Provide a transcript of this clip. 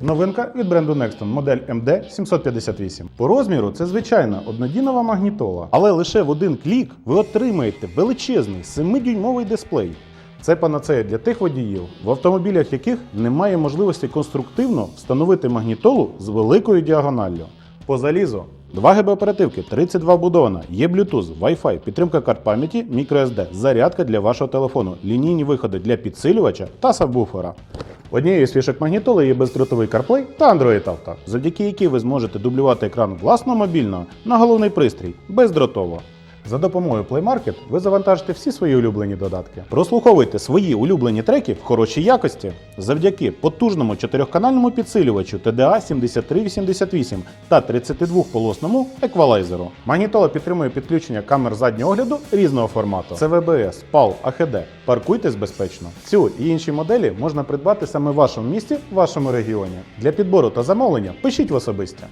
Новинка від бренду Nexton, модель MD758. По розміру це звичайна однодінова магнітола, але лише в один клік ви отримаєте величезний 7-дюймовий дисплей. Це панацея для тих водіїв, в автомобілях яких немає можливості конструктивно встановити магнітолу з великою діагоналлю. По залізу 2 ГБ оперативки, 32 вбудована, є Bluetooth, Wi-Fi, підтримка карт пам'яті, microSD, зарядка для вашого телефону, лінійні виходи для підсилювача та сабвуфера. Однією з фішок магнітоли є бездротовий CarPlay та Android Auto, завдяки якій ви зможете дублювати екран власного мобільного на головний пристрій бездротово. За допомогою Play Market ви завантажите всі свої улюблені додатки. Прослуховуйте свої улюблені треки в хорошій якості завдяки потужному чотирьохканальному підсилювачу TDA 7388 та 32-полосному еквалайзеру. Магнітола підтримує підключення камер заднього огляду різного формату. Це VBS, PAL, AHD. Паркуйтесь безпечно. Цю і інші моделі можна придбати саме в вашому місті, в вашому регіоні. Для підбору та замовлення пишіть в особисті.